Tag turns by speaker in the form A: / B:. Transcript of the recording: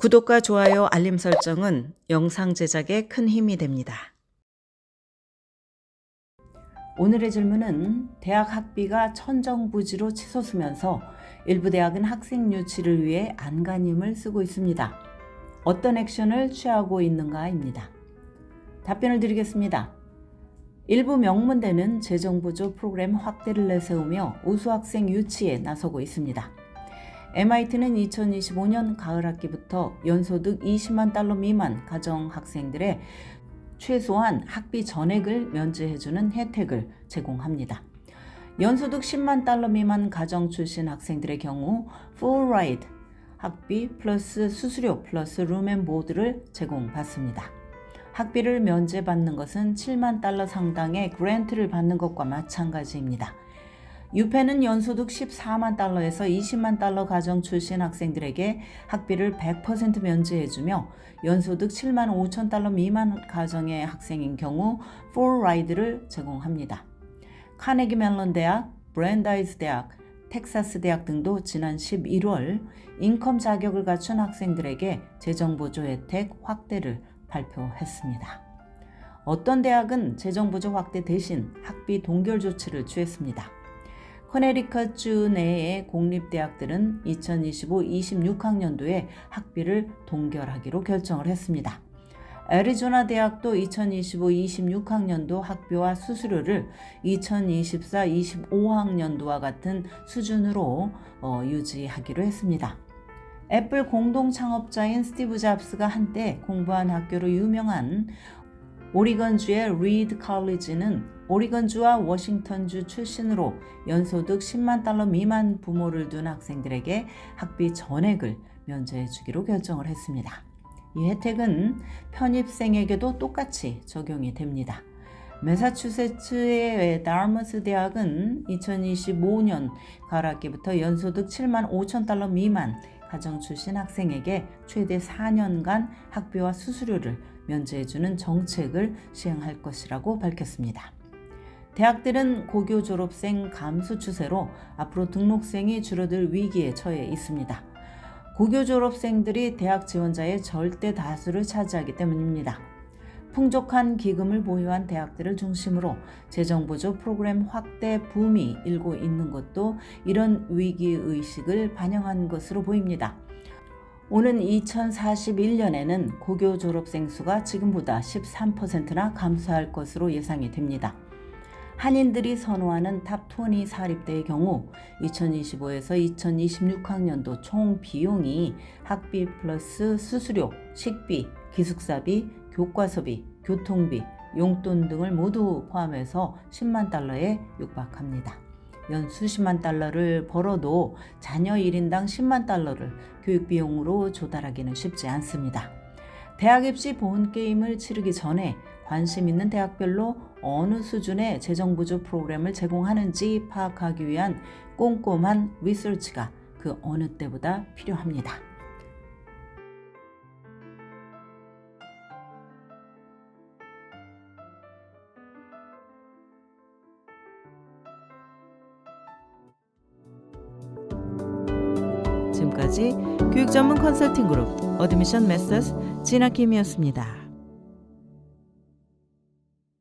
A: 구독과 좋아요, 알림 설정은 영상 제작에 큰 힘이 됩니다. 오늘의 질문은 대학 학비가 천정부지로 치솟으면서 일부 대학은 학생 유치를 위해 안간힘을 쓰고 있습니다. 어떤 액션을 취하고 있는가입니다. 답변을 드리겠습니다. 일부 명문대는 재정부조 프로그램 확대를 내세우며 우수학생 유치에 나서고 있습니다. MIT는 2025년 가을 학기부터 연소득 20만 달러 미만 가정 학생들의 최소한 학비 전액을 면제해주는 혜택을 제공합니다. 연소득 10만 달러 미만 가정 출신 학생들의 경우 full ride 학비 플러스 수수료 플러스 룸앤보드를 제공받습니다. 학비를 면제받는 것은 7만 달러 상당의 그랜트를 받는 것과 마찬가지입니다. 유페는 연소득 14만 달러에서 20만 달러 가정 출신 학생들에게 학비를 100% 면제해주며 연소득 7만 5천 달러 미만 가정의 학생인 경우 풀 라이드를 제공합니다. 카네기 멜론 대학, 브랜다이스 대학, 텍사스 대학 등도 지난 11월 인컴 자격을 갖춘 학생들에게 재정 보조 혜택 확대를 발표했습니다. 어떤 대학은 재정 보조 확대 대신 학비 동결 조치를 취했습니다. 커네리컷주 내의 공립대학들은 2025-26학년도에 학비를 동결하기로 결정을 했습니다. 애리조나 대학도 2025-26학년도 학비와 수수료를 2024-25학년도와 같은 수준으로 어, 유지하기로 했습니다. 애플 공동 창업자인 스티브 잡스가 한때 공부한 학교로 유명한 오리건주의 리드 칼리지는 오리건주와 워싱턴주 출신으로 연소득 10만 달러 미만 부모를 둔 학생들에게 학비 전액을 면제해 주기로 결정을 했습니다. 이 혜택은 편입생에게도 똑같이 적용이 됩니다. 매사추세츠의 다르머스 대학은 2025년 가을 학기부터 연소득 7만 5천 달러 미만 가정 출신 학생에게 최대 4년간 학비와 수수료를 면제해주는 정책을 시행할 것이라고 밝혔습니다. 대학들은 고교 졸업생 감소 추세로 앞으로 등록생이 줄어들 위기에 처해 있습니다. 고교 졸업생들이 대학 지원자의 절대 다수를 차지하기 때문입니다. 풍족한 기금을 보유한 대학들을 중심으로 재정보조 프로그램 확대 붐이 일고 있는 것도 이런 위기의식을 반영한 것으로 보입니다. 오는 2041년에는 고교 졸업생 수가 지금보다 13%나 감소할 것으로 예상이 됩니다. 한인들이 선호하는 탑20 사립대의 경우 2025에서 2026학년도 총 비용이 학비 플러스 수수료, 식비, 기숙사비, 교과서비, 교통비, 용돈 등을 모두 포함해서 10만 달러에 육박합니다. 연 수십만 달러를 벌어도 자녀 1인당 10만 달러를 교육비용으로 조달하기는 쉽지 않습니다. 대학 입시 본 게임을 치르기 전에 관심 있는 대학별로 어느 수준의 재정 부조 프로그램을 제공하는지 파악하기 위한 꼼꼼한 리서치가 그 어느 때보다 필요합니다. 지금까지 교육 전문 컨설팅 그룹 어드미션 메서스 진아킴이었습니다.